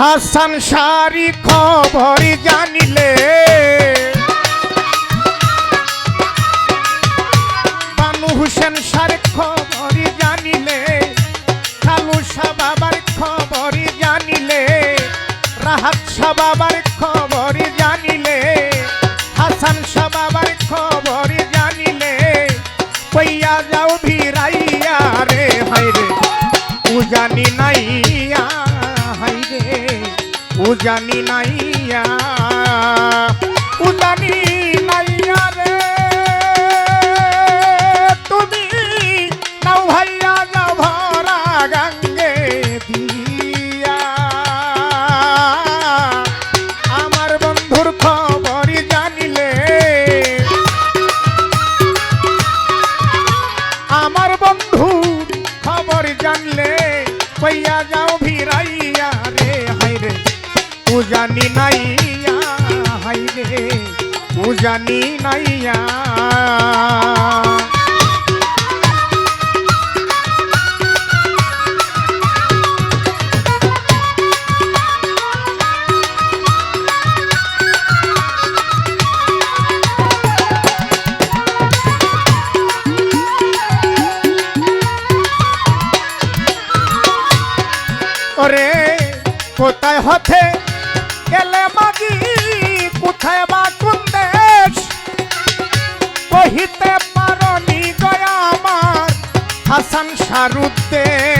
হাসান সারি খবর জানিলে। বানু হুসেন সার খবর জানিলে। খালু শাহ বাবার খবর জানিলে। রাহাত শাহ বাবার খবর জানিলে। হাসান শাহ বাবার খবর জানিলে। কইয়া যাও ভিড়াইয়া রে হাই রে। হাই রে উজানি নাইয়া উজানি উজানি নাইয়া হাই রে উজানি নাইয়া ওরে কোথায় হতে গেলে মাগি কোথায় বা কোন দেশ? কহিতে পারনি গয়া আমার হাসান শারুদ্দেশ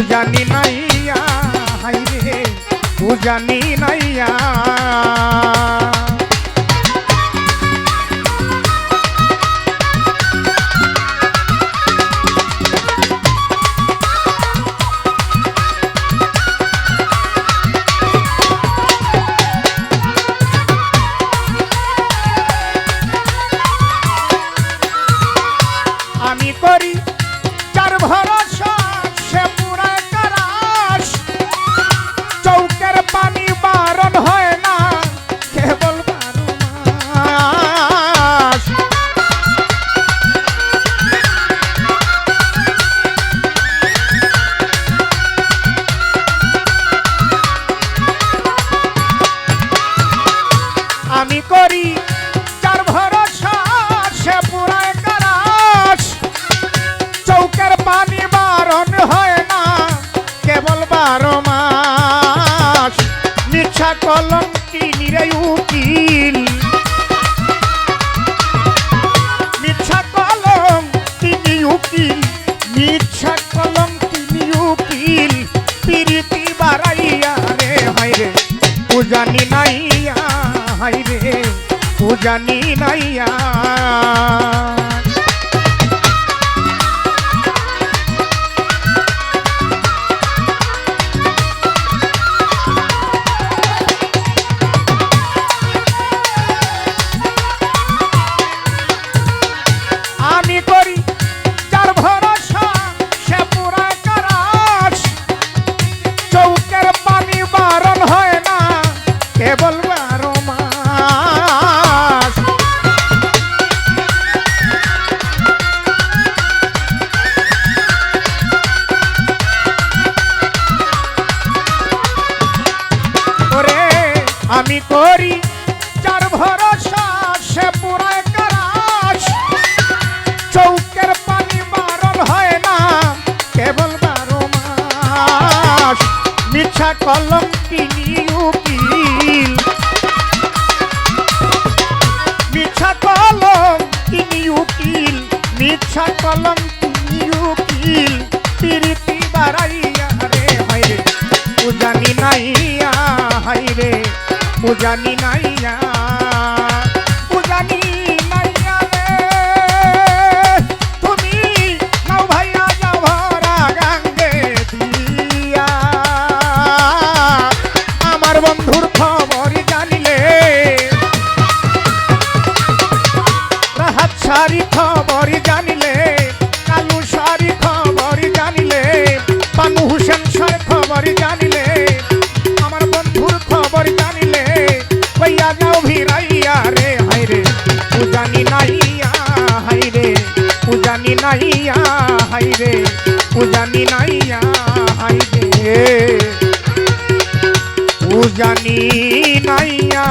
উজানি নাইয়া হাই রে উজানি নাইয়া সকলম তিনি উকিল পিরিতি বাড়াইয়া রে হাই রে। পূজানি নাইয়া হাই রে পূজানি নাইয়া। আমি করি, যার ভরসা সে পুরায় কারাস চৌকের পানি বারণ হয় না, কেবল বারো মাস। মিঠা কলম কিনি উকিল। মিঠা কলম কিনি উকিল, মিঠা কলম কিনি উকিল। পিরিতি বাড়াইয়া রে হাই রে উজানি নাইয়া হাই রে। উজানি নাইয়া উজানি নাইয়া উজানি নাইয়া হাই রে। উজানি নাইয়া হাই রে। উজানি নাইয়া হাই রে। উজানি নাইয়া